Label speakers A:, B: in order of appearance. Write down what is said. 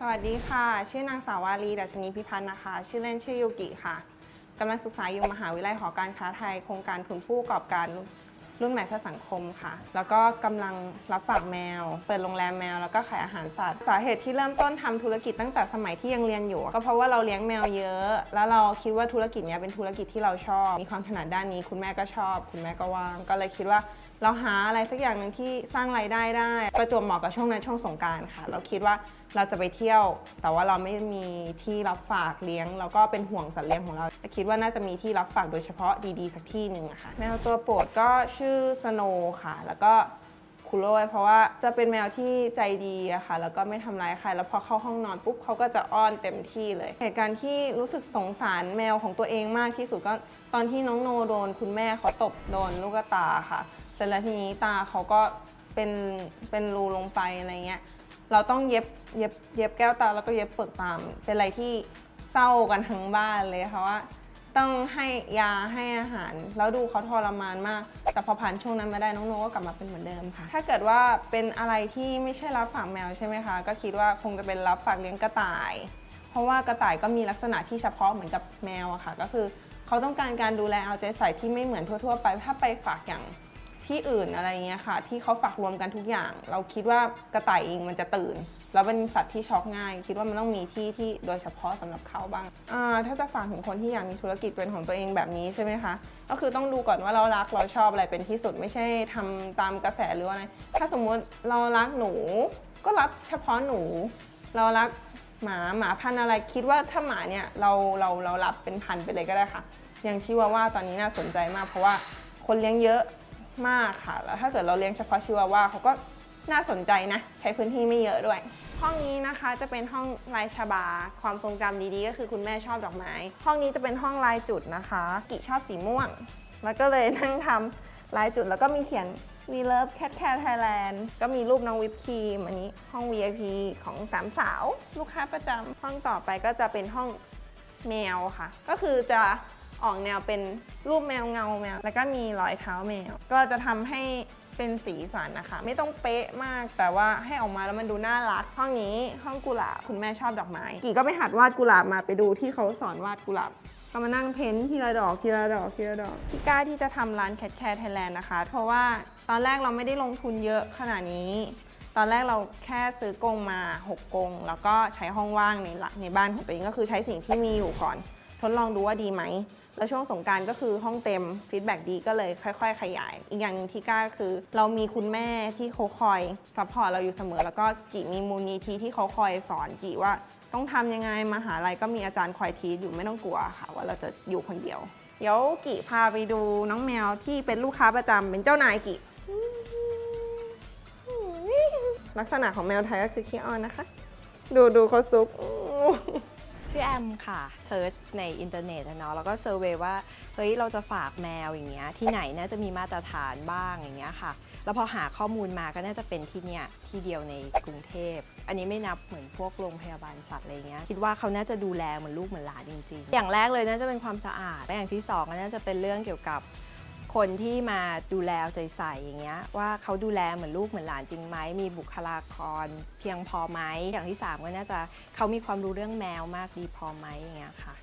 A: สวัสดีค่ะ ชื่อนางสาววารีดัชนีพิพัฒน์นะคะ ชื่อเล่นชื่อยูกิค่ะกำลังศึกษาอยู่มหาวิทยาลัยหอการค้าไทย โครงการทุนผู้ประกอบการ รุ่นใหม่เพื่อสังคมค่ะ แล้วก็กำลังรับฝากแมว เปิดโรงแรมแมวแล้วก็ขายอาหารสัตว์ สาเหตุที่เริ่มต้นทำธุรกิจตั้งแต่สมัยที่ยังเรียนอยู่ ก็เพราะว่าเราเลี้ยงแมวเยอะ แล้วเราคิดว่าธุรกิจเนี้ยเป็นธุรกิจที่เราชอบ มีความถนัดด้านนี้ คุณแม่ก็ชอบ คุณแม่ก็ว่าง ก็เลยคิดว่า เราหาอะไรสักอย่างหนึ่งที่สร้างรายได้ได้ ประจวบเหมาะกับช่วงนั้นช่วงสงกรารค่ะ เราคิดว่าเราจะไปเที่ยว แต่ว่าเราไม่มีที่รับฝากเลี้ยง แล้วก็เป็นห่วงสัตว์เลี้ยงของเราคิดว่าน่าจะมีที่รับฝากโดยเฉพาะดีๆสักที่หนึ่งอะค่ะแมวตัวโปรดก็ชื่อสโนค่ะ แล้วก็คุโร่เพราะว่าจะเป็นแมวที่ใจดีอะค่ะ แล้วก็ไม่ทำร้ายใคร แล้วพอเข้าห้องนอนปุ๊บเขาก็จะอ้อนเต็มที่เลย เหตุการณ์ที่รู้สึกสงสารแมวของตัวเองมากที่สุดก็ตอนที่น้องโนโดน คุณแม่เขาตบโดนลูกตาค่ะ เสร็จแล้วทีนี้ตาเขาก็เป็นเป็นรูลงไปอะไรเงี้ย เราต้องเย็บเย็บเย็บแก้วตาแล้วก็เย็บเปลือกตามเป็นอะไรที่เศร้ากันทั้งบ้านเลยค่ะว่า ต้องให้ยาให้อาหาร แล้วดูเขาทรมานมาก แต่พอผ่านช่วงนั้นมาได้น้องโนก็กลับมาเป็นเหมือนเดิมค่ะ ถ้าเกิดว่าเป็นอะไรที่ไม่ใช่รับฝากแมวใช่ไหมคะ ก็คิดว่าคงจะเป็นรับฝากเลี้ยงกระต่าย เพราะว่ากระต่ายก็มีลักษณะที่เฉพาะเหมือนกับแมวอะค่ะ ก็คือเขาต้องการการดูแลเอาใจใส่ที่ไม่เหมือนทั่ว ๆ ไป ถ้าไปฝากอย่าง ที่อื่นอะไรเงี้ยค่ะ ที่เขาฝากรวมกันทุกอย่าง เราคิดว่ากระต่ายเองมันจะตื่น แล้วเป็นสัตว์ที่ช็อกง่าย คิดว่ามันต้องมีที่ที่โดยเฉพาะสำหรับเขาบ้างอ่าถ้าจะฝากถึงคนที่อยากมีธุรกิจเป็นของตัวเองแบบนี้ใช่ไหมคะก็คือต้องดูก่อนว่าเรารักเราชอบอะไรเป็นที่สุดไม่ใช่ทำตามกระแสหรือว่าอะไรถ้าสมมุติเรารักหนู ก็รับเฉพาะหนู เรารักหมาหมาพันอะไรคิดว่าถ้าหมาเนี่ยเราเราเรารับเป็นพันไปเลยก็ได้ค่ะอย่างชิวาว่าตอนนี้น่าสนใจมากเพราะว่าคนเลี้ยงเยอะ มากค่ะ แล้วถ้าเกิดเราเลี้ยงเฉพาะชิวาว่าเขาก็น่าสนใจนะ ใช้พื้นที่ไม่เยอะด้วย ห้องนี้นะคะจะเป็นห้องลายชบา ความทรงจำดีๆ ก็คือคุณแม่ชอบดอกไม้ ห้องนี้จะเป็นห้องลายจุดนะคะ กิชอบสีม่วง แล้วก็เลยนั่งทำลายจุดแล้วก็มีเขียน We Love Cat Care Thailand ก็มีรูปน้องวิปครีม อันนี้ห้อง VIP ของสามสาว ลูกค้าประจำห้องต่อไปก็จะเป็นห้องแมวค่ะ ก็คือจะ ออกแนวเป็นรูปแมวเงาแมว แล้วก็มีรอยเท้าแมว ก็จะทำให้เป็นสีสันนะคะ ไม่ต้องเป๊ะมากแต่ว่าให้ออกมาแล้วมันดูน่ารัก ห้องนี้ห้องกุหลาบคุณแม่ชอบดอกไม้กี่ก็ไปหัดวาดกุหลาบมาไปดูที่เขาสอนวาดกุหลาบก็มานั่งเพ้นท์ทีละดอกทีละดอกทีละดอกที่กล้าที่จะทำร้านแคทแคร์ไทยแลนด์นะคะ เพราะว่าตอนแรกเราไม่ได้ลงทุนเยอะขนาดนี้ ตอนแรกเราแค่ซื้อกงมา 6กงแล้วก็ใช้ห้องว่างในหลักในบ้านของตัวเองก็คือใช้สิ่งที่มีอยู่ก่อน ดลองดูว่าดีไหม แล้วช่วงสงการก็คือห้องเต็มฟีดแบ็ดีก็เลยค่อย ๆ ขยาย อีกอย่างนึงที่กล้าคือ เรามีคุณแม่ที่เขาคอยซัพพอร์ตเราอยู่เสมอ แล้วก็กี่มีมูลนิธิที่เขาคอยสอนกี่ว่า ต้องทำยังไงมหาลัยก็มีอาจารย์คอยทีอยู่ไม่ต้องกลัวค่ะว่าเราจะอยู่คนเดียว เดี๋ยวกี่พาไปดูน้องแมวที่เป็นลูกค้าประจำเป็นเจ้านายกี่ลักษณะของแมวไทยก็คือขี้อ้อนนะคะ ดูดูเขาซุก
B: ชื่อแอมค่ะเซิร์ชในอินเทอร์เน็ตอะเนาะแล้วก็เซอร์เวยว่าเฮ้ยเราจะฝากแมวอย่างเงี้ยที่ไหนน่าจะมีมาตรฐานบ้างอย่างเงี้ยค่ะ แล้วพอหาข้อมูลมาก็น่าจะเป็นที่เนี่ยที่เดียวในกรุงเทพ อันนี้ไม่นับเหมือนพวกโรงพยาบาลสัตว์อะไรเงี้ยคิดว่าเขาน่าจะดูแลเหมือนลูกเหมือนหลานจริงๆ อย่างแรกเลยน่าจะเป็นความสะอาดและอย่างที่สองก็น่าจะเป็นเรื่องเกี่ยวกับ คนที่มาดูแลใจใส่อย่างเงี้ยว่าเขาดูแลเหมือนลูกเหมือนหลานจริงไหมมีบุคลากร เพียงพอไหมอย่างที่สามก็น่าจะเขามีความรู้เรื่องแมวมากดีพอไหมอย่างเงี้ยค่ะ